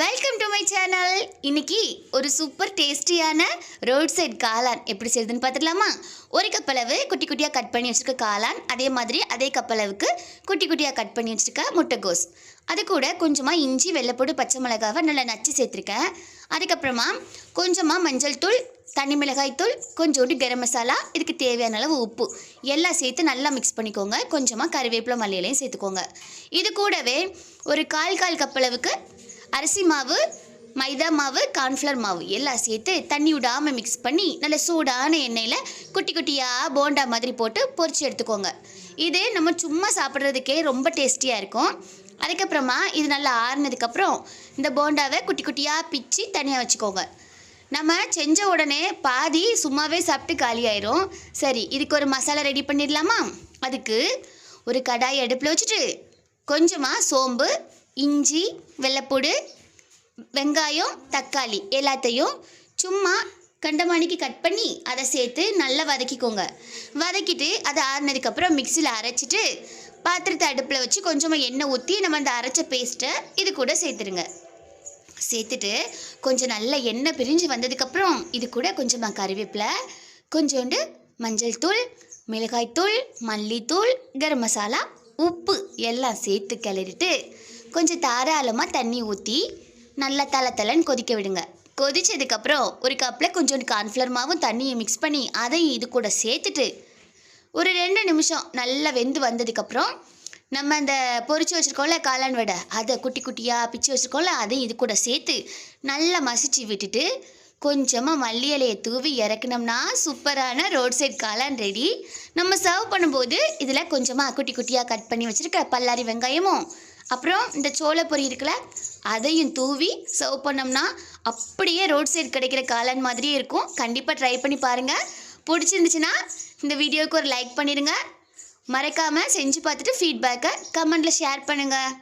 Welcome to my channel இன்னைக்கு ஒரு super டேஸ்டியான ரோட் சைட் காளான் எப்படி செய்யுதுன்னு பார்த்துடலாமா? ஒரு கப்பளவு குட்டி குட்டியாக கட் பண்ணி வச்சுருக்க காளான் அதே மாதிரி அதே கப்பளவுக்கு குட்டி குட்டியாக கட் பண்ணி வச்சுருக்க முட்டைகோஸ் அது கூட கொஞ்சமாக இஞ்சி வெள்ளைப்பூடு பச்சை மிளகாவை நல்லா நச்சு சேர்த்துருக்கேன். அதுக்கப்புறமா கொஞ்சமாக மஞ்சள் தூள் தனி மிளகாய் தூள் கொஞ்சோண்டு கரம் மசாலா இதுக்கு தேவையான அளவு உப்பு. எல்லாம் சேர்த்து நல்லா மிக்ஸ் பண்ணிக்கோங்க. கொஞ்சமாக கருவேப்பிலை மல்லியிலையும் சேர்த்துக்கோங்க. இது கூடவே ஒரு கால் கால் கப்பளவுக்கு அரிசி மாவு மைதா மாவு கார்ன்ஃப்ளவர் மாவு எல்லாம் சேர்த்து தண்ணி விடாமல் மிக்ஸ் பண்ணி நல்ல சூடான எண்ணெயில் குட்டி குட்டியாக போண்டா மாதிரி போட்டு பொரிச்சு எடுத்துக்கோங்க. இது நம்ம சும்மா சாப்பிட்றதுக்கே ரொம்ப டேஸ்டியாக இருக்கும். அதுக்கப்புறமா இது நல்லா ஆறுனதுக்கப்புறம் இந்த போண்டாவை குட்டி குட்டியாக பிச்சு தனியாக வச்சுக்கோங்க. நம்ம செஞ்ச உடனே பாதி சும்மாவே சாப்பிட்டு காலியாயிரும் சரி இதுக்கு ஒரு மசாலா ரெடி பண்ணிடலாமா? அதுக்கு ஒரு கடாய் அடுப்பில் வச்சுட்டு கொஞ்சமாக சோம்பு இஞ்சி வெள்ளைப்பூடு வெங்காயம் தக்காளி எல்லாத்தையும் சும்மா கண்டமானிக்கு கட் பண்ணி அதை சேர்த்து நல்லா வதக்கிக்கோங்க. வதக்கிட்டு அதை ஆறுனதுக்கப்புறம் மிக்சியில் அரைச்சிட்டு பாத்திரத்தை அடுப்பில் வச்சு கொஞ்சமாக எண்ணெய் ஊற்றி நம்ம அந்த அரைச்ச பேஸ்ட்டை இது கூட சேர்த்துருங்க. சேர்த்துட்டு கொஞ்சம் நல்ல எண்ணெய் பிரிஞ்சு வந்ததுக்கப்புறம் இது கூட கொஞ்சமாக கறிவேப்பிலை கொஞ்சோண்டு மஞ்சள் தூள் மிளகாய்த்தூள் மல்லித்தூள் கரம் மசாலா உப்பு எல்லாம் சேர்த்து கிளறிட்டு கொஞ்சம் தாராளமாக தண்ணி ஊற்றி நல்லா தலை தலைன்னு கொதிக்க விடுங்க. கொதித்ததுக்கப்புறம் ஒரு கப்பில் கொஞ்சோண்டு கார்ன்ஃப்ளவர் மாவும் தண்ணியை மிக்ஸ் பண்ணி அதையும் இது கூட சேர்த்துட்டு ஒரு ரெண்டு நிமிஷம் நல்லா வெந்து வந்ததுக்கப்புறம் நம்ம அந்த பொறிச்சு வச்சுருக்கோம்ல காளான் வடை அதை குட்டி குட்டியாக பிச்சு வச்சுருக்கோம்ல அதையும் இது கூட சேர்த்து நல்லா மசிச்சு விட்டுட்டு கொஞ்சமாக மல்லி இலையை தூவி இறக்குனோம்னா சூப்பரான ரோட் சைட் காளான் ரெடி நம்ம சர்வ் பண்ணும்போது இதில் கொஞ்சமாக குட்டி குட்டியாக கட் பண்ணி வச்சுருக்க பல்லாரி வெங்காயமும் அப்புறம் இந்த சோள பொரி இருக்குல்ல அதையும் தூவி சர்வ் பண்ணோம்னா அப்படியே ரோட் சைடு கிடைக்கிற காளான் மாதிரியே இருக்கும். கண்டிப்பாக ட்ரை பண்ணி பாருங்கள் பிடிச்சிருந்துச்சுன்னா இந்த வீடியோவுக்கு ஒரு லைக் பண்ணிடுங்க. மறக்காமல் செஞ்சு பார்த்துட்டு ஃபீட்பேக்கை கமெண்டில் ஷேர் பண்ணுங்கள்